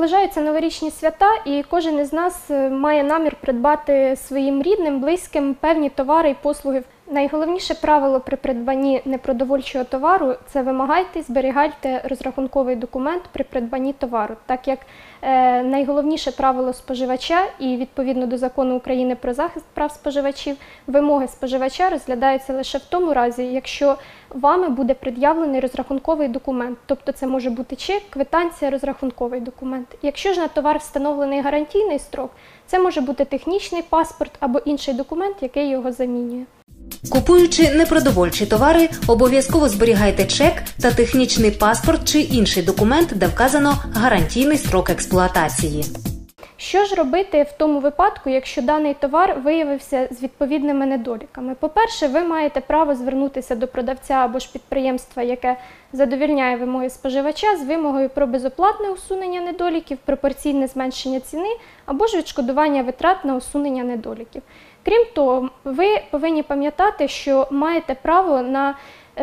Наближаються новорічні свята, і кожен із нас е, має намір придбати своїм рідним, близьким певні товари і послуги. Найголовніше правило при придбанні непродовольчого товару це вимагайте зберігайте розрахунковий документ при придбанні товару, так як е, найголовніше правило споживача і відповідно до закону України про захист прав споживачів, вимоги споживача розглядаються лише в тому разі, якщо вами буде пред'явлений розрахунковий документ, тобто це може бути чек, квитанція, розрахунковий документ. Якщо ж на товар встановлений гарантійний строк, це може бути технічний паспорт або інший документ, який його замінює. Купуючи непродовольчі товари, обов'язково зберігайте чек та технічний паспорт чи інший документ, де вказано гарантійний строк експлуатації. Що ж робити в тому випадку, якщо даний товар виявився з відповідними недоліками? По-перше, ви маєте право звернутися до продавця або ж підприємства, яке задовільняє вимоги споживача з вимогою про безоплатне усунення недоліків, пропорційне зменшення ціни або ж відшкодування витрат на усунення недоліків. Крім того, ви повинні пам'ятати, що маєте право на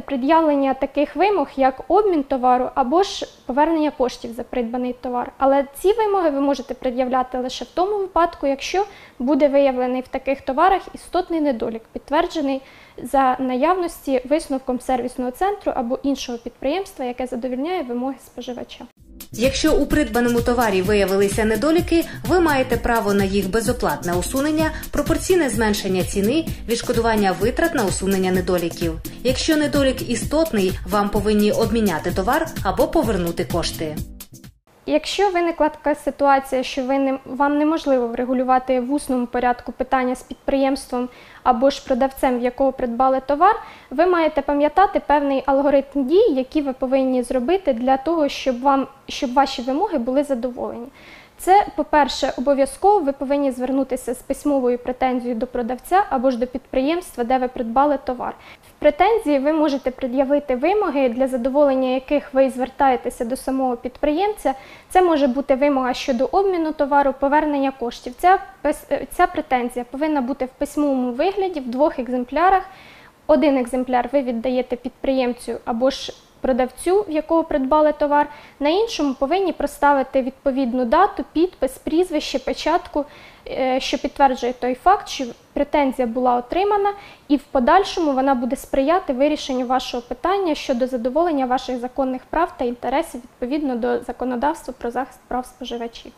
пред'явлення таких вимог, як обмін товару або ж повернення коштів за придбаний товар. Але ці вимоги ви можете пред'являти лише в тому випадку, якщо буде виявлений в таких товарах істотний недолік, підтверджений за наявності висновком сервісного центру або іншого підприємства, яке задовільняє вимоги споживача. Якщо у придбаному товарі виявилися недоліки, ви маєте право на їх безоплатне усунення, пропорційне зменшення ціни, відшкодування витрат на усунення недоліків. Якщо недолік істотний, вам повинні обміняти товар або повернути кошти. Якщо виникла така ситуація, що ви не, вам неможливо врегулювати в усному порядку питання з підприємством або ж продавцем, в якого придбали товар, ви маєте пам'ятати певний алгоритм дій, які ви повинні зробити для того, щоб вам щоб ваші вимоги були задоволені. Це, по-перше, обов'язково ви повинні звернутися з письмовою претензією до продавця або ж до підприємства, де ви придбали товар. В претензії ви можете пред'явити вимоги, для задоволення яких ви звертаєтеся до самого підприємця. Це може бути вимога щодо обміну товару, повернення коштів. Ця, ця претензія повинна бути в письмовому вигляді в двох екземплярах. Один екземпляр ви віддаєте підприємцю або ж продавцю, в якого придбали товар, на іншому повинні проставити відповідну дату, підпис, прізвище, печатку, е, що підтверджує той факт, що претензія була отримана, і в подальшому вона буде сприяти вирішенню вашого питання щодо задоволення ваших законних прав та інтересів відповідно до законодавства про захист прав споживачів.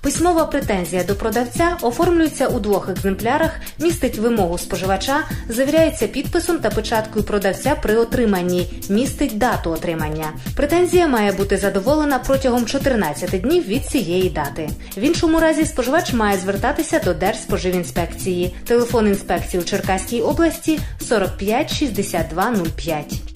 Письмова претензія до продавця оформлюється у двох екземплярах, містить вимогу споживача, завіряється підписом та печаткою продавця при отриманні, містить дату отримання. Претензія має бути задоволена протягом 14 днів від цієї дати. В іншому разі споживач має звертатися до Держспоживінспекції. Телефон інспекції у Черкаській області 45 62 05.